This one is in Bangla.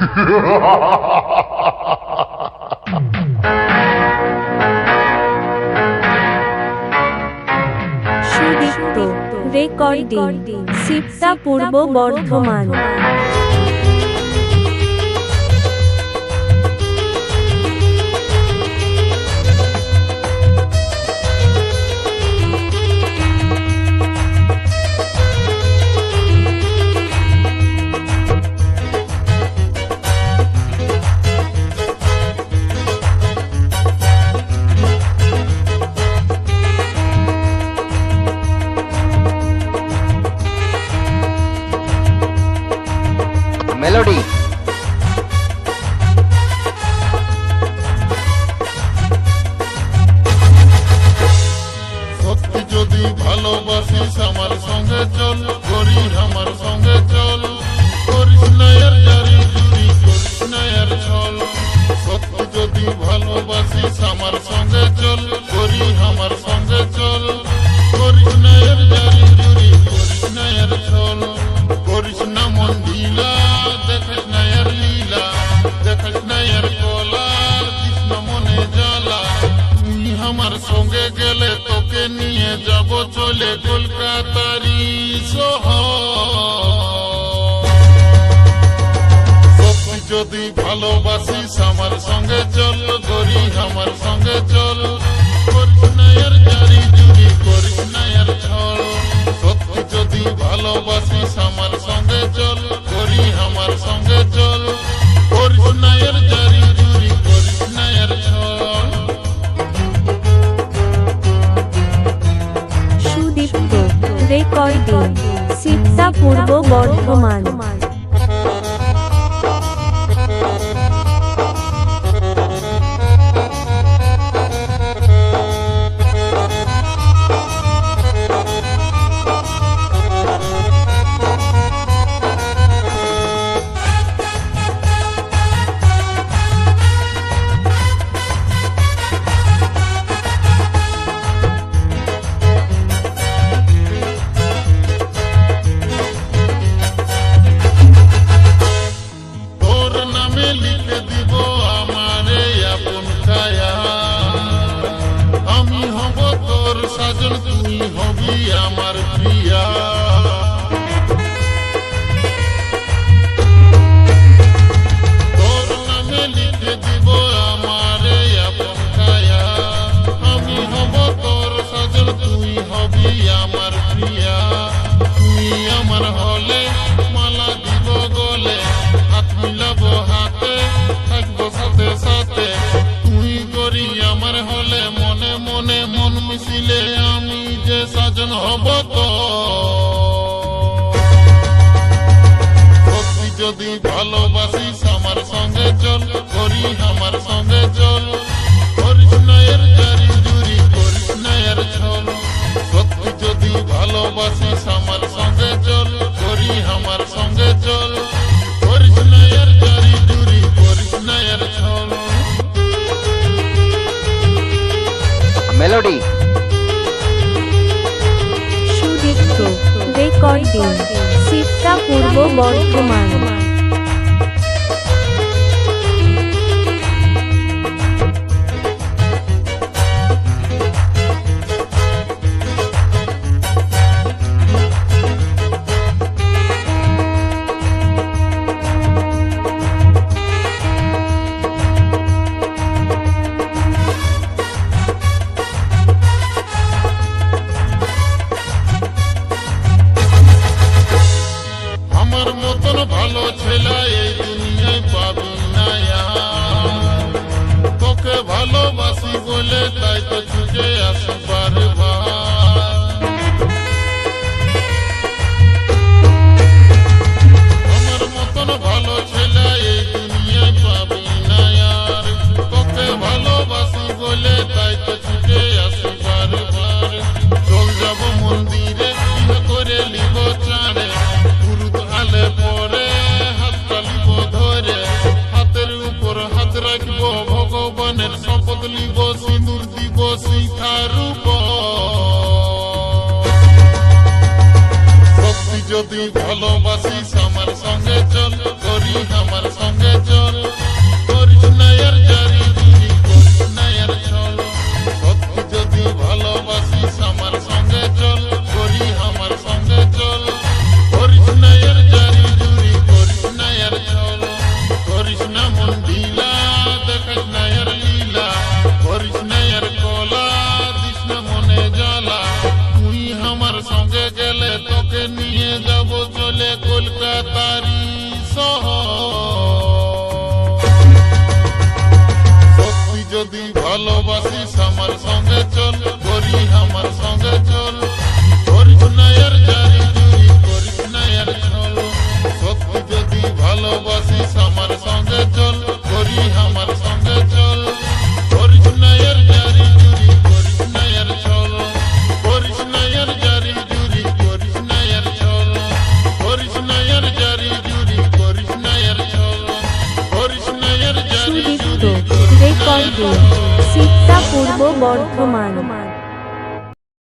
সুদীপ্ত রেকর্ডিং সিপ্তা পূর্ব বর্ধমান। ভালোবাসিস আমার সঙ্গে চল করি আমার সঙ্গে চল। লীলা, দেখিস না কলা দিস না জ্বালা। তুই আমার সঙ্গে গেলে তোকে নিয়ে যাব চলে কলকাতারি শহর। যদি ভালোবাসিস আমার সঙ্গে চল গরি ভালোবাসিস আমার সঙ্গে চল, করি আমার সঙ্গে চল। করিস না এর জারি জুরি করিস না এর ছল। সুদীপ্ত রেকর্ডিং সিপ্তা পূর্ব বর্ধমান। আমার প্রিয়া। সাজন হব তো সত্যি যদি ভালোবাসিস আমার সঙ্গে চল, করি আমার সঙ্গে চল। করিস জারি জুরি, করিস না এর ছল। যদি ভালোবাসিস আমার সঙ্গে চল, করি আমার সঙ্গে চল। করিস না জারি জুরি, করিস না এর ছল। মেলোডি। রেকর্ডিং সিপ্তা পূর্ব বর্ধমান। তাই তো ছুটে আসি আমার মতন ভালো ছেলে এই দুনিয়ায় পাবি না আর। তোকে ভালোবাসি বলে তাই তো ছুটে আসি বারবার চল যাব মন্দিরে করে লিব চাঁড়ে গুরুদ আলে পরে, হাত তালিব ধরে। হাতের উপর হাত রাখব ভগবানের শপথ লিব সিথার সত্যি যদি ভালোবাসিস আমার সঙ্গে চল করি আমার সঙ্গে চল। ভালোবাসিস আমার সঙ্গে চল করি আমার সঙ্গে চল। করিস নায়ের জারি জুরি করিস নায়ের চল করিস নায়ের জারি জুরি করিস নায়ের চল করিস নায়ের জারি জুরি করিস নায়ের চল করিস নায়ের জারি পূর্ব বর্ধমান।